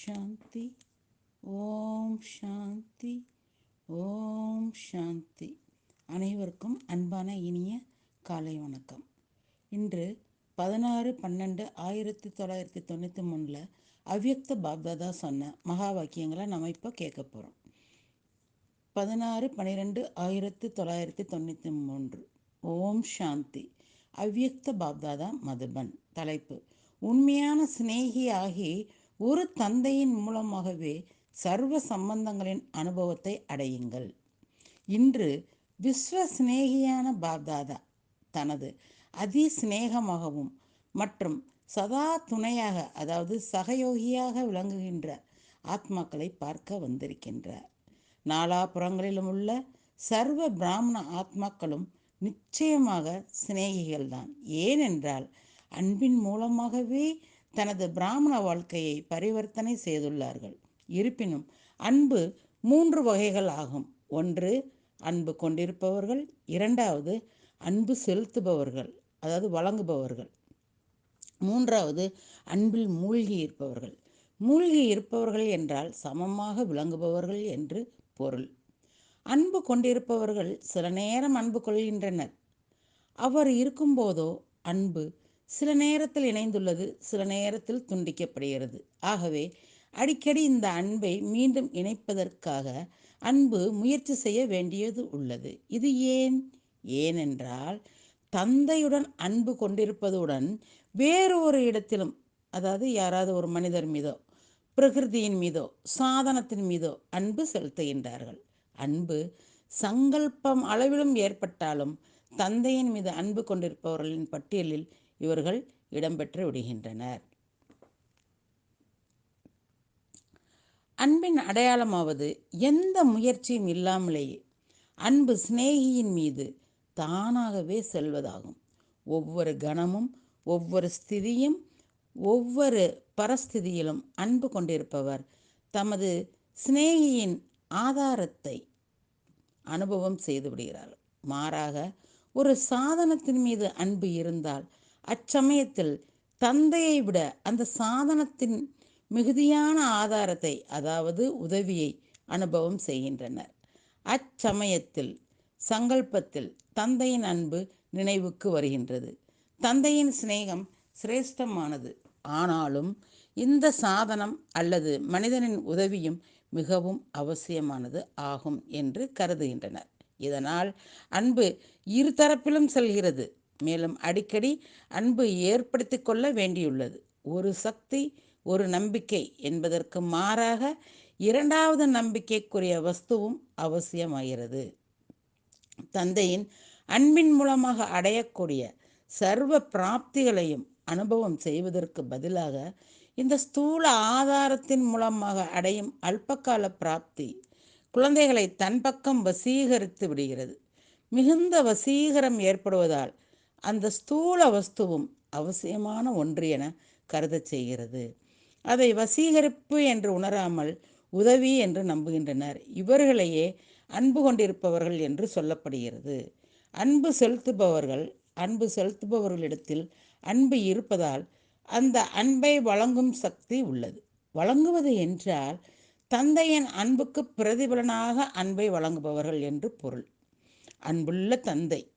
சாந்தி ஓம் சாந்தி ஓம் சாந்தி அனைவருக்கும் அன்பான இனிய காலை வணக்கம். இன்று பதினாறு பன்னெண்டு ஆயிரத்தி தொள்ளாயிரத்தி தொண்ணூற்றி மூணில் அவ்யக்த பாப்தாதா சொன்ன மகா வாக்கியங்களை நம்ம இப்போ கேட்க போகிறோம் பதினாறு பன்னிரெண்டு ஆயிரத்தி தொள்ளாயிரத்தி தொண்ணூற்றி மூன்று. ஓம் சாந்தி. அவ்யக்த பாப்தாதா மதுபன் தலைப்பு. உண்மையான சிநேகியாகி ஒரு தந்தையின் மூலமாகவே சர்வ சம்பந்தங்களின் அனுபவத்தை அடையுங்கள். இன்று விஸ்வ சிநேகியான பாப்தாதா தனது அதி சிநேகமாகவும் மற்றும் சதா துணையாக அதாவது சகயோகியாக விளங்குகின்ற ஆத்மாக்களை பார்க்க வந்திருக்கின்றார். நாலாபுறங்களிலும் உள்ள சர்வ பிராமண ஆத்மாக்களும் நிச்சயமாக சிநேகிகள்தான். ஏனென்றால் அன்பின் மூலமாகவே தனது பிராமண வாழ்க்கையை பரிவர்த்தனை செய்துள்ளார்கள். இருப்பினும் அன்பு மூன்று வகைகள் ஆகும். ஒன்று அன்பு கொண்டிருப்பவர்கள். இரண்டாவது அன்பு செலுத்துபவர்கள் அதாவது வழங்குபவர்கள். மூன்றாவது அன்பில் மூழ்கி இருப்பவர்கள். மூழ்கி இருப்பவர்கள் என்றால் சமமாக விளங்குபவர்கள் என்று பொருள். அன்பு கொண்டிருப்பவர்கள் சில நேரம் அன்பு கொள்கின்றனர். அவர் இருக்கும்போதோ அன்பு சில நேரத்தில் இணைந்துள்ளது சில நேரத்தில் துண்டிக்கப்படுகிறது. ஆகவே அடிக்கடி இந்த அன்பை மீண்டும் இணைப்பதற்காக அன்பு முயற்சி செய்ய வேண்டியது உள்ளது. இது ஏன்? ஏனென்றால் தந்தையுடன் அன்பு கொண்டிருப்பதுடன் வேறு ஒரு இடத்திலும் அதாவது யாராவது ஒரு மனிதர் மீதோ பிரகிருதியின் மீதோ சாதனத்தின் மீதோ அன்பு செலுத்துகின்றார்கள். அன்பு சங்கல்பம் அளவிலும் ஏற்பட்டாலும் தந்தையின் மீது அன்பு கொண்டிருப்பவர்களின் பட்டியலில் இவர்கள் இடம்பெற்று விடுகின்றனர். அன்பின் அடையாளமாவது எந்த முயற்சியும் இல்லாமலேயே அன்பு சிநேகியின் மீது தானாகவே செல்வதாகும். ஒவ்வொரு கணமும் ஒவ்வொரு ஸ்திதியும் ஒவ்வொரு பரஸ்திதியிலும் அன்பு கொண்டிருப்பவர் தமது சிநேகியின் ஆதாரத்தை அனுபவம் செய்துவிடுகிறார்கள் மாறாக ஒரு சாதனத்தின் மீது அன்பு இருந்தால் அச்சமயத்தில் தந்தையை விட அந்த சாதனத்தின் மிகுதியான ஆதாரத்தை அதாவது உதவியை அனுபவம் செய்கின்றனர். அச்சமயத்தில் சங்கல்பத்தில் தந்தையின் அன்பு நினைவுக்கு வருகின்றது. தந்தையின் சிநேகம் சிரேஷ்டமானது. ஆனாலும் இந்த சாதனம் அல்லது மனிதனின் உதவியும் மிகவும் அவசியமானது ஆகும் என்று கருதுகின்றனர். இதனால் அன்பு இருதரப்பிலும் செல்கிறது. மேலும் அடிக்கடி அன்பு ஏற்படுத்தி கொள்ள வேண்டியுள்ளது. ஒரு சக்தி ஒரு நம்பிக்கை என்பதற்கு மாறாக இரண்டாவது நம்பிக்கைக்குரிய வஸ்துவும் அவசியமாகிறது. தந்தையின் அன்பின் மூலமாக அடையக்கூடிய சர்வ பிராப்திகளையும் அனுபவம் செய்வதற்கு பதிலாக இந்த ஸ்தூல ஆதாரத்தின் மூலமாக அடையும் அல்பகால பிராப்தி குழந்தைகளை தன் பக்கம் வசீகரித்து விடுகிறது. மிகுந்த வசீகரம் ஏற்படுவதால் அந்த ஸ்தூல வஸ்துவும் அவசியமான ஒன்று என கருதச் செய்கிறது. அதை வசீகரிப்பு என்று உணராமல் உதவி என்று நம்புகின்றனர். இவர்களையே அன்பு கொண்டிருப்பவர்கள் என்று சொல்லப்படுகிறது. அன்பு செலுத்துபவர்கள் அன்பு செலுத்துபவர்களிடத்தில் அன்பு இருப்பதால் அந்த அன்பை வழங்கும் சக்தி உள்ளது. வழங்குவது என்றால் தந்தையின் அன்புக்கு பிரதிபலனாக அன்பை வழங்குபவர்கள் என்று பொருள். அன்புள்ள தந்தை.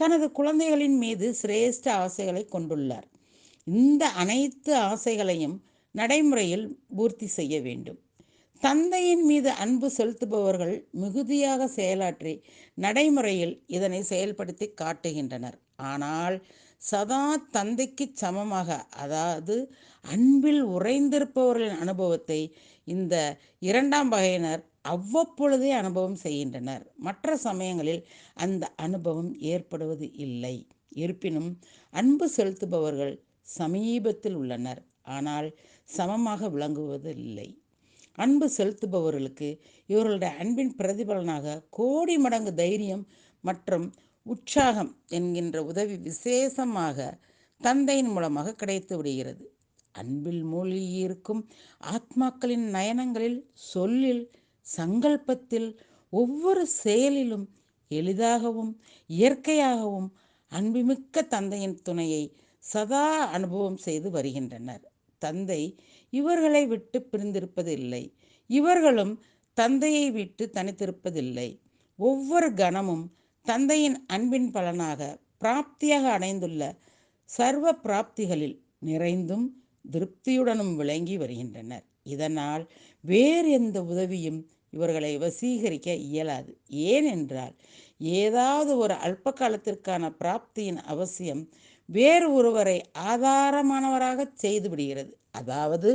தனது குழந்தைகளின் மீது சிரேஷ்ட ஆசைகளை கொண்டுள்ளார். இந்த அனைத்து ஆசைகளையும் நடைமுறையில் பூர்த்தி செய்ய வேண்டும். தந்தையின் மீது அன்பு செலுத்துபவர்கள் மிகுதியாக செயலாற்றி நடைமுறையில் இதனை செயல்படுத்தி காட்டுகின்றனர். ஆனால் சதா தந்தைக்கு சமமாக அதாவது அன்பில் உறைந்திருப்பவர்களின் அனுபவத்தை இந்த இரண்டாம் வகையினர் அவ்வப்பொழுதே அனுபவம் செய்கின்றனர். மற்ற சமயங்களில் அந்த அனுபவம் ஏற்படுவது இல்லை. இருப்பினும் அன்பு செலுத்துபவர்கள் சமீபத்தில் உள்ளனர். ஆனால் சமமாக விளங்குவதில்லை. அன்பு செலுத்துபவர்களுக்கு இவர்களுடைய அன்பின் பிரதிபலனாக கோடி மடங்கு தைரியம் மற்றும் உற்சாகம் என்கின்ற உதவி விசேஷமாக தந்தையின் மூலமாக கிடைத்து விடுகிறது. அன்பில் மூழ்கியிருக்கும் ஆத்மாக்களின் நயனங்களில் சொல்லில் சங்கல்பத்தில் ஒவ்வொரு செயலிலும் எளிதாகவும் இயற்கையாகவும் அன்புமிக்க தந்தையின் துணையை சதா அனுபவம் செய்து வருகின்றனர். தந்தை இவர்களை விட்டு பிரிந்திருப்பதில்லை. இவர்களும் தந்தையை விட்டு தனித்திருப்பதில்லை. ஒவ்வொரு கணமும் தந்தையின் அன்பின் பலனாக பிராப்தியாக அடைந்துள்ள சர்வ பிராப்திகளில் நிறைந்தும் திருப்தியுடனும் விளங்கி வருகின்றனர். இதனால் வேறு எந்த உதவியும் இவர்களை வசீகரிக்க இயலாது. ஏனென்றால் ஏதாவது ஒரு அல்ப காலத்திற்கான பிராப்தியின் அவசியம் வேறு ஒருவரை ஆதாரமானவராக செய்து விடுகிறது அதாவது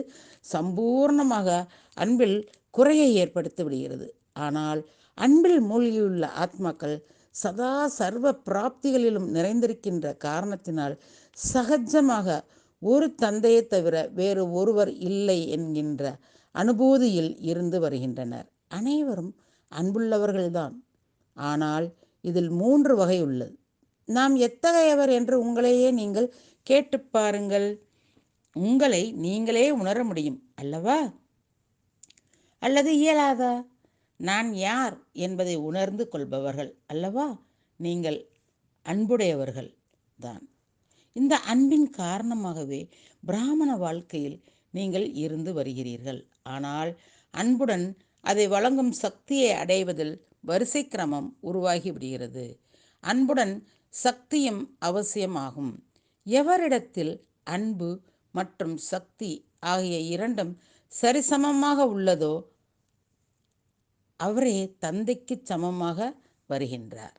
சம்பூர்ணமாக அன்பில் குறையை ஏற்படுத்தி விடுகிறது ஆனால் அன்பில் மூழ்கியுள்ள ஆத்மாக்கள் சதா சர்வ பிராப்திகளிலும் நிறைந்திருக்கின்ற காரணத்தினால் சகஜமாக ஒரு தந்தையை தவிர வேறு ஒருவர் இல்லை என்கின்ற அனுபூதியில் இருந்து வருகின்றனர். அனைவரும் அன்புள்ளவர்கள்தான். ஆனால் இதில் மூன்று வகை உள்ளது. நாம் எத்தகையவர் என்று உங்களையே நீங்கள் கேட்டு பாருங்கள். உங்களை நீங்களே உணர முடியும் அல்லவா? அல்லது இயலாதா? நான் யார் என்பதை உணர்ந்து கொள்பவர்கள் அல்லவா? நீங்கள் அன்புடையவர்கள் தான். இந்த அன்பின் காரணமாகவே பிராமண வாழ்க்கையில் நீங்கள் இருந்து வருகிறீர்கள். ஆனால் அன்புடன் அதை வழங்கும் சக்தியை அடைவதில் வரிசை கிரமம் உருவாகி விடுகிறது. அன்புடன் சக்தியும் அவசியமாகும். எவரிடத்தில் அன்பு மற்றும் சக்தி ஆகிய இரண்டும் சரிசமமாக உள்ளதோ அவரே தந்தைக்கு சமமாக வருகின்றார்.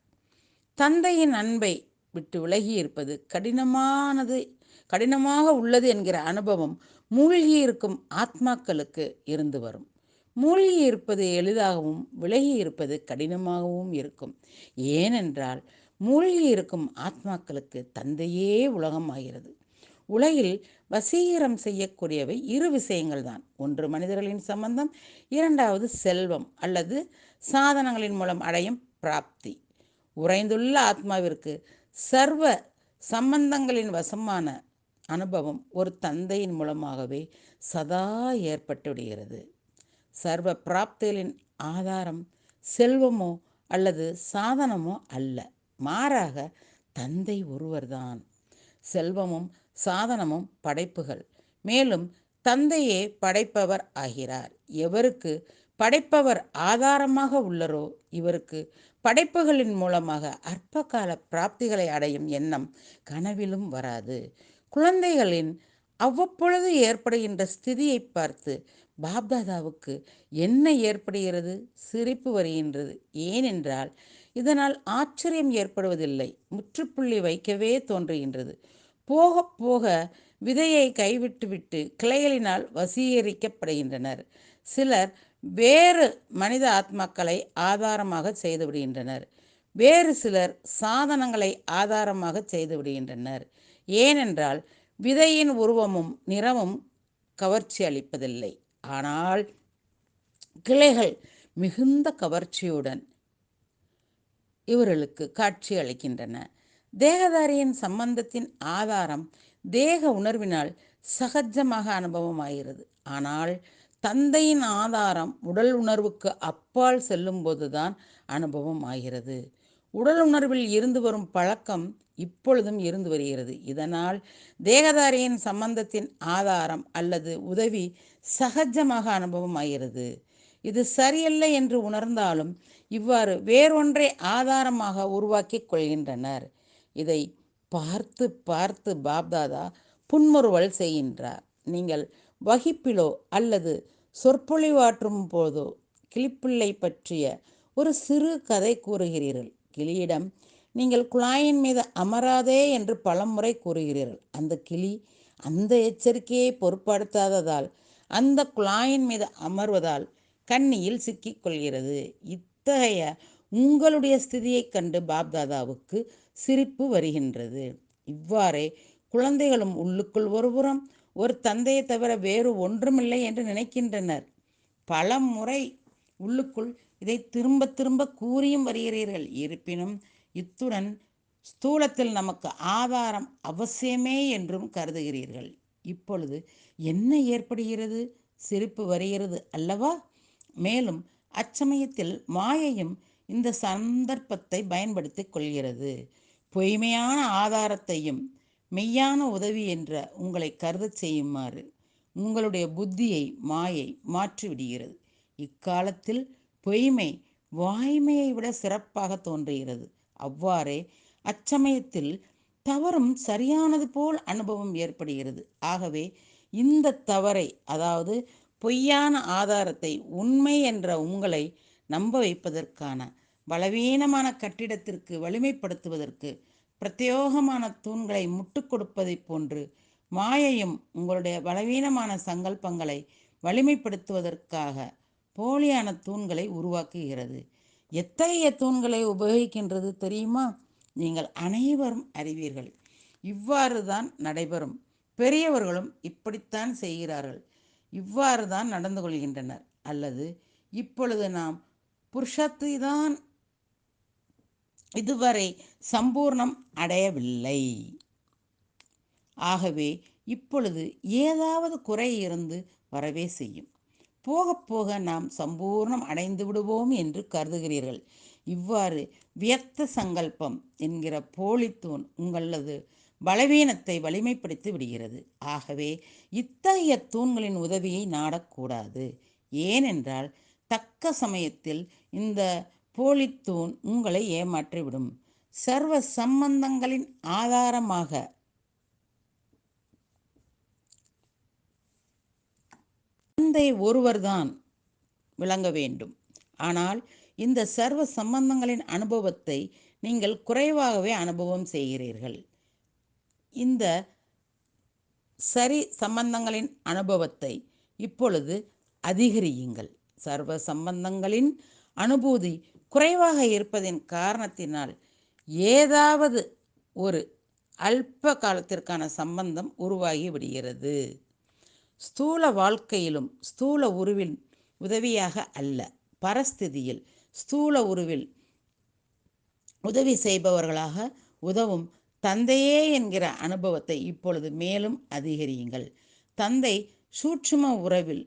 தந்தையின் அன்பை விட்டு விலகி இருப்பது கடினமானது கடினமாக உள்ளது என்கிற அனுபவம் மூழ்கி இருக்கும் ஆத்மாக்களுக்கு இருந்து வரும். மூழ்கி இருப்பது எளிதாகவும் விலகி இருப்பது கடினமாகவும் இருக்கும். ஏனென்றால் மூழ்கி இருக்கும் ஆத்மாக்களுக்கு தந்தையே உலகமாகிறது. உலகில் வசீகரம் செய்யக்கூடியவை இரு விஷயங்கள் தான். ஒன்று மனிதர்களின் சம்பந்தம் இரண்டாவது செல்வம் அல்லது சாதனங்களின் மூலம் அடையும் பிராப்தி. உறைந்துள்ள ஆத்மாவிற்கு சர்வ சம்பந்தங்களின் வசமான அனுபவம் ஒரு தந்தையின் மூலமாகவே சதா ஏற்பட்டு விடுகிறது. சர்வ பிராப்திகளின் ஆதாரம் செல்வமோ அல்லது சாதனமோ அல்ல. மாறாக தந்தை ஒருவர்தான். செல்வமும் சாதனமும் படைப்புகள். மேலும் தந்தையே படைப்பவர் ஆகிறார். எவருக்கு படைப்பவர் ஆதாரமாக உள்ளரோ இவருக்கு படைப்புகளின் மூலமாக அற்பகால பிராப்திகளை அடையும் எண்ணம் கனவிலும் வராது. குழந்தைகளின் அவ்வப்பொழுது ஏற்படுகின்ற ஸ்திதியை பார்த்து பாப்தாதாவுக்கு என்ன ஏற்படுகிறது? சிரிப்பு வருகின்றது. ஏனென்றால் இதனால் ஆச்சரியம் ஏற்படுவதில்லை. முற்றுப்புள்ளி வைக்கவே தோன்றுகின்றது. போக போக விதையை கைவிட்டுவிட்டு கிளைகளினால் வசீகரிக்கப்படுகின்றனர். சிலர் வேறு மனித ஆத்மாக்களை ஆதாரமாக செய்து விடுகின்றனர். வேறு சிலர் சாதனங்களை ஆதாரமாக செய்து விடுகின்றனர். ஏனென்றால் விதையின் உருவமும் நிறமும் கவர்ச்சி அளிப்பதில்லை ஆனால் கிளைகள் மிகுந்த கவர்ச்சியுடன் இவர்களுக்கு காட்சி அளிக்கின்றன. தேகதாரியின் சம்பந்தத்தின் ஆதாரம் தேக உணர்வினால் சகஜமாக அனுபவமாகிறது. ஆனால் தந்தையின் ஆதாரம் உடல் உணர்வுக்கு அப்பால் செல்லும்போதுதான் அனுபவம் ஆகிறது உடல் உணர்வில் இருந்து வரும் பழக்கம் இப்பொழுதும் இருந்து வருகிறது. இதனால் தேகதாரியின் சம்பந்தத்தின் ஆதாரம் அல்லது உதவி சகஜமாக அனுபவம் ஆகிறது இது சரியல்ல என்று உணர்ந்தாலும் இவ்வாறு வேறொன்றை ஆதாரமாக உருவாக்கி கொள்கின்றனர். இதை பார்த்து பார்த்து பாப்தாதா புன்முறுவல் செய்கின்றார். நீங்கள் வகிப்பிலோ அல்லது சொற்பொழிவாற்றும் போதோ கிளிப்பிள்ளை பற்றிய ஒரு சிறு கதை கூறுகிறீர்கள். கிளியிடம் நீங்கள் குழாயின் மீது அமராதே என்று பலமுறை கூறுகிறீர்கள். அந்த கிளி அந்த எச்சரிக்கையை பொருட்படுத்தாததால் அந்த குழாயின் மீது அமர்வதால் கண்ணியில் சிக்கிக் கொள்கிறது இத்தகைய உங்களுடைய ஸ்திதியைக் கண்டு பாப்தாதாவுக்கு சிரிப்பு வருகின்றது. இவ்வாறே குழந்தைகளும் உள்ளுக்குள் ஒருபுறம் ஒரு தந்தையை தவிர வேறு ஒன்றுமில்லை என்று நினைக்கின்றனர். பல முறை உள்ளுக்குள் இதை திரும்ப திரும்ப கூறியும் வருகிறீர்கள். இருப்பினும் இத்துடன் ஸ்தூலத்தில் நமக்கு ஆதாரம் அவசியமே என்றும் கருதுகிறீர்கள். இப்பொழுது என்ன ஏற்படுகிறது? சிரிப்பு வருகிறது அல்லவா? மேலும் அச்சமயத்தில் மாயையும் இந்த சந்தர்ப்பத்தை பயன்படுத்திக் கொள்கிறது. பொய்மையான ஆதாரத்தையும் மெய்யான உதவி என்ற உங்களை கருதச் செய்யுமாறு உங்களுடைய புத்தியை மாயை மாற்றிவிடுகிறது. இக்காலத்தில் பொய்மை வாய்மையை விட சிறப்பாக தோன்றுகிறது. அவ்வாறே அச்சமயத்தில் தவறும் சரியானது போல் அனுபவம் ஏற்படுகிறது. ஆகவே இந்த தவறை அதாவது பொய்யான ஆதாரத்தை உண்மை என்ற உங்களை நம்ப வைப்பதற்கான பலவீனமான கட்டிடத்திற்கு வலிமைப்படுத்துவதற்கு பிரத்யோகமான தூண்களை முட்டுக் கொடுப்பதைப் போன்று மாயையும் உங்களுடைய பலவீனமான சங்கல்பங்களை வலிமைப்படுத்துவதற்காக போலியான தூண்களை உருவாக்குகிறது. எத்தகைய தூண்களை உபயோகிக்கின்றது தெரியுமா? நீங்கள் அனைவரும் அறிவீர்கள். இவ்வாறு தான் நடைபெறும். பெரியவர்களும் இப்படித்தான் செய்கிறார்கள். இவ்வாறு தான் நடந்து கொள்கின்றனர். அல்லது இப்பொழுது நாம் புருஷத்தை தான் இதுவரை சம்பூர்ணம் அடையவில்லை. ஆகவே இப்பொழுது ஏதாவது குறை இருந்து வரவே செய்யும். போக போக நாம் சம்பூர்ணம் அடைந்து விடுவோம் என்று கருதுகிறீர்கள். இவ்வாறு வியத்த சங்கல்பம் என்கிற போலித்தூண் உங்களது பலவீனத்தை வலிமைப்படுத்தி விடுகிறது. ஆகவே இத்தகைய தூண்களின் உதவியை நாடக்கூடாது. ஏனென்றால் தக்க சமயத்தில் இந்த போலித்தூண் உங்களை ஏமாற்றிவிடும். சர்வ சம்பந்தங்களின் ஆதாரமாக தந்தை ஒருவர்தான் விளங்க வேண்டும். ஆனால் இந்த சர்வ சம்பந்தங்களின் அனுபவத்தை நீங்கள் குறைவாகவே அனுபவம் செய்கிறீர்கள். இந்த சரி சம்பந்தங்களின் அனுபவத்தை இப்பொழுது அதிகரியுங்கள். சர்வ சம்பந்தங்களின் அனுபூதி குறைவாக இருப்பதின் காரணத்தினால் ஏதாவது ஒரு அல்ப காலத்திற்கான சம்பந்தம் உருவாகி விடுகிறது. ஸ்தூல வாழ்க்கையிலும் ஸ்தூல உருவில் உதவியாக அல்ல. பரஸ்திதியில் ஸ்தூல உருவில் உதவி செய்பவர்களாக உதவும் தந்தையே என்கிற அனுபவத்தை இப்பொழுது மேலும் அதிகரியுங்கள். தந்தை சூட்சும உறவில்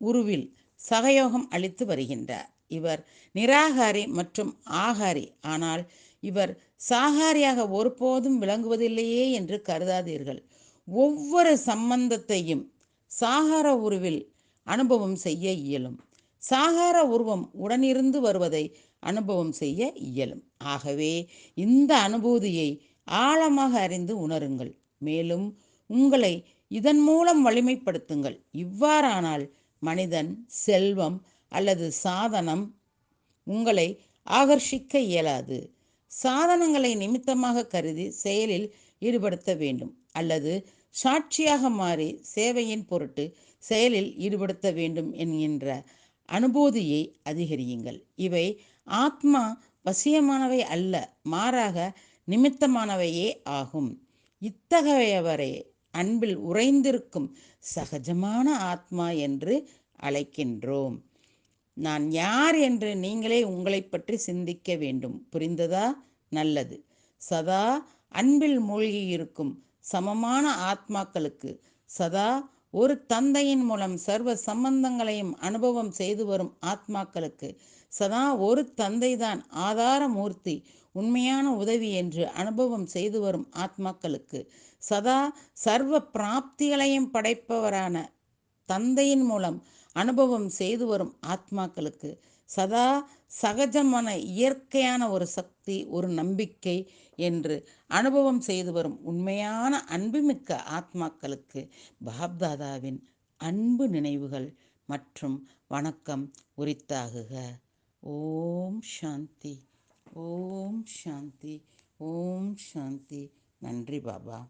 உருவில் சகயோகம் அளித்து வருகின்றார். இவர் நிராகாரி மற்றும் ஆகாரி. ஆனால் இவர் சாகாரியாக ஒருபோதும் விளங்குவதில்லையே என்று கருதாதீர்கள். ஒவ்வொரு சம்பந்தத்தையும் சாகார உருவில் அனுபவம் செய்ய இயலும். சாகார உருவம் உடனிருந்து வருவதை அனுபவம் செய்ய இயலும். ஆகவே இந்த அனுபூதியை ஆழமாக அறிந்து உணருங்கள். மேலும் உங்களை இதன் மூலம் வலிமைப்படுத்துங்கள். இவ்வாறானால் மனிதன் செல்வம் அல்லது சாதனம் உங்களை ஆகர்ஷிக்க இயலாது. சாதனங்களை நிமித்தமாக கருதி செயலில் ஈடுபடுத்த வேண்டும் அல்லது சாட்சியாக மாறி சேவையின் பொருட்டு செயலில் ஈடுபடுத்த வேண்டும் என்கின்ற அனுபூதியை அதிகரியுங்கள். இவை ஆத்மா வசியமானவை அல்ல மாறாக நிமித்தமானவையே ஆகும். இத்தகையவரே அன்பில் உறைந்திருக்கும் சகஜமான ஆத்மா என்று அழைக்கின்றோம். நான் யார் என்று நீங்களே உங்களை பற்றி சிந்திக்க வேண்டும். புரிந்ததா? நல்லது. சதா அன்பில் மூழ்கி இருக்கும் சமமான ஆத்மாக்களுக்கு சதா ஒரு தந்தையின் மூலம் சர்வ சம்பந்தங்களையும் அனுபவம் செய்து வரும் ஆத்மாக்களுக்கு சதா ஒரு தந்தைதான் ஆதார மூர்த்தி உண்மையான உதவி என்று அனுபவம் செய்து வரும் ஆத்மாக்களுக்கு. சதா சர்வ பிராப்திகளையும் படைப்பவரான தந்தையின் மூலம் அனுபவம் செய்து வரும் ஆத்மாக்களுக்கு. சதா சகஜமான இயற்கையான ஒரு சக்தி ஒரு நம்பிக்கை என்று அனுபவம் செய்து வரும் உண்மையான அன்புமிக்க ஆத்மாக்களுக்கு. பாப்தாதாவின் அன்பு நினைவுகள் மற்றும் வணக்கம் உரித்தாகுக. ஓம் சாந்தி ஓம் சாந்தி ஓம் சாந்தி. நன்றி பாபா.